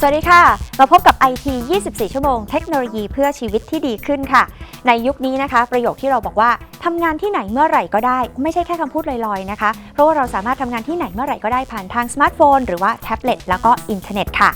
สวัสดีค่ะ มาพบกับ IT 24 ชั่วโมง เทคโนโลยีเพื่อชีวิตที่ดีขึ้นค่ะ ในยุคนี้นะคะ ประโยคที่เราบอกว่าทำงานที่ไหนเมื่อไหร่ก็ได้ ไม่ใช่แค่คำพูดลอยๆนะคะ เพราะว่าเราสามารถทำงานที่ไหนเมื่อไหร่ก็ได้ผ่านทางสมาร์ทโฟน หรือว่าแท็บเล็ตแล้วก็อินเทอร์เน็ตค่ะ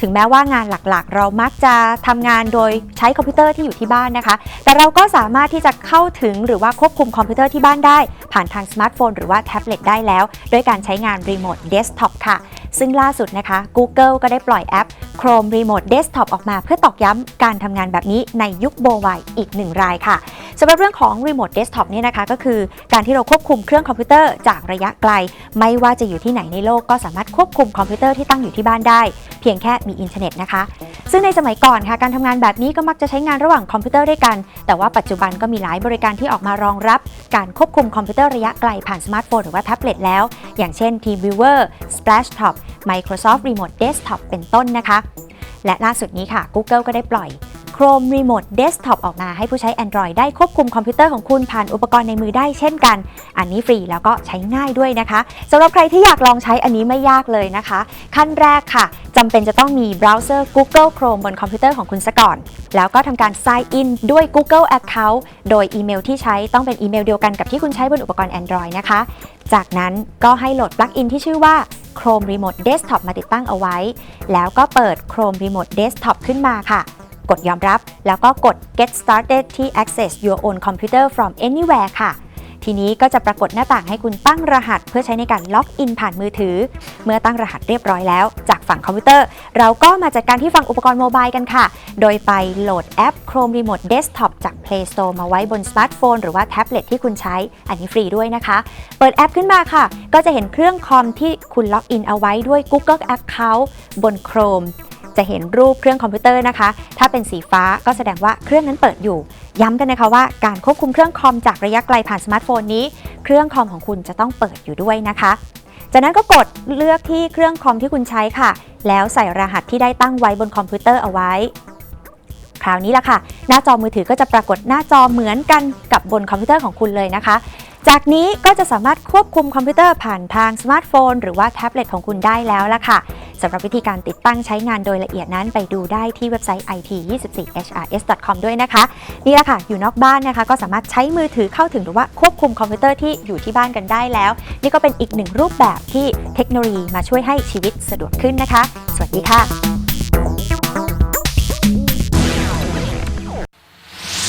ถึงแม้ว่างานหลักๆ เรามักจะทำงานโดยใช้คอมพิวเตอร์ที่อยู่ที่บ้านนะคะ แต่เราก็สามารถที่จะเข้าถึงหรือว่าควบคุมคอมพิวเตอร์ที่บ้านได้ ผ่านทางสมาร์ทโฟนหรือว่าแท็บเล็ตได้แล้วด้วยการใช้งานรีโมทเดสก์ท็อปค่ะ ซึ่งล่าสุดนะคะ Google ก็ได้ปล่อยแอป Chrome Remote Desktop ออกมาเพื่อตอกย้ำการทำงานแบบนี้ในยุคโบไวอีกหนึ่งรายค่ะสำหรับเรื่องของ Remote Desktop เนี่ยนะคะ ก็คือการที่เราควบคุมเครื่องคอมพิวเตอร์จากระยะไกล ไม่ว่าจะอยู่ที่ไหนในโลกก็สามารถควบคุมคอมพิวเตอร์ที่ตั้งอยู่ที่บ้านได้ เพียงแค่มีอินเทอร์เน็ตนะคะ ซึ่งในสมัยก่อนค่ะการทำงานแบบนี้ก็มักจะใช้งานระหว่างคอมพิวเตอร์ด้วยกัน แต่ว่าปัจจุบันก็มีหลายบริการที่ออกมารองรับ การควบคุมคอมพิวเตอร์ระยะไกลผ่านสมาร์ทโฟนหรือว่าแท็บเล็ตแล้ว อย่างเช่น TeamViewer Splashtop Microsoft Remote Desktop เป็นต้นนะคะ และล่าสุดนี้ค่ะ Google ก็ได้ปล่อย Chrome Remote Desktop ออกมาให้ผู้ใช้ Android ได้ควบคุมคอมพิวเตอร์ของคุณผ่านอุปกรณ์ในมือได้เช่นกัน อันนี้ฟรีแล้วก็ใช้ง่ายด้วยนะคะสำหรับใครที่อยากลองใช้อันนี้ไม่ยากเลยนะคะ ขั้นแรกค่ะจำเป็นจะต้องมีเบราว์เซอร์ Google Chrome บนคอมพิวเตอร์ของคุณซะก่อน แล้วก็ทำการ Sign In ด้วย Google Account โดยอีเมลที่ใช้ต้องเป็นอีเมลเดียวกันกับที่คุณใช้บนอุปกรณ์ Android นะคะ จากนั้นก็ให้โหลดปลั๊กอินที่ชื่อว่า Chrome Remote Desktop มาติดตั้งเอาไว้ แล้วก็เปิด Chrome Remote Desktop ขึ้นมาค่ะ กดยอมรับ แล้วก็กด get started ที่ access your own computer from anywhere ค่ะ ทีนี้ก็จะปรากฏหน้าต่างให้คุณตั้งรหัส เพื่อใช้ในการล็อกอินผ่านมือถือ เมื่อตั้งรหัสเรียบร้อยแล้ว จากฝั่งคอมพิวเตอร์ เราก็มาจัดการที่ฝั่งอุปกรณ์โมบายกันค่ะ โดยไปโหลดแอป Chrome Remote Desktop จาก Play Store มาไว้บนสมาร์ทโฟนหรือว่าแท็บเล็ตที่คุณใช้ อันนี้ฟรีด้วยนะคะ เปิดแอปขึ้นมาค่ะ ก็จะเห็นเครื่องคอมที่คุณล็อกอินเอาไว้ด้วย Google Account บน Chrome จะเห็นรูปเครื่องคอมพิวเตอร์นะคะ ถ้าเป็นสีฟ้าก็แสดงว่าเครื่องนั้นเปิดอยู่ ย้ำกันนะคะว่าการควบคุมเครื่องคอมจากระยะไกลผ่านสมาร์ทโฟนนี้ เครื่องคอมของคุณจะต้องเปิดอยู่ด้วยนะคะ จากนั้นก็กดเลือกที่เครื่องคอมที่คุณใช้ค่ะ แล้วใส่รหัสที่ได้ตั้งไว้บนคอมพิวเตอร์เอาไว้ คราวนี้ละค่ะ หน้าจอมือถือก็จะปรากฏหน้าจอเหมือนกันกับบนคอมพิวเตอร์ของคุณเลยนะคะจากนี้ก็จะสามารถควบคุมคอมพิวเตอร์ผ่านทางสมาร์ทโฟน หรือว่าแท็บเล็ตของคุณได้แล้วล่ะค่ะ สำหรับวิธีการติดตั้งใช้งานโดยละเอียดนั้นไปดูได้ที่เว็บไซต์ it24hrs.com ด้วยนะคะ นี่แหละค่ะ อยู่นอกบ้านนะคะ ก็สามารถใช้มือถือเข้าถึงหรือว่าควบคุมคอมพิวเตอร์ที่อยู่ที่บ้านกันได้แล้ว นี่ก็เป็นอีกหนึ่งรูปแบบที่เทคโนโลยีมาช่วยให้ชีวิตสะดวกขึ้นนะคะ สวัสดีค่ะ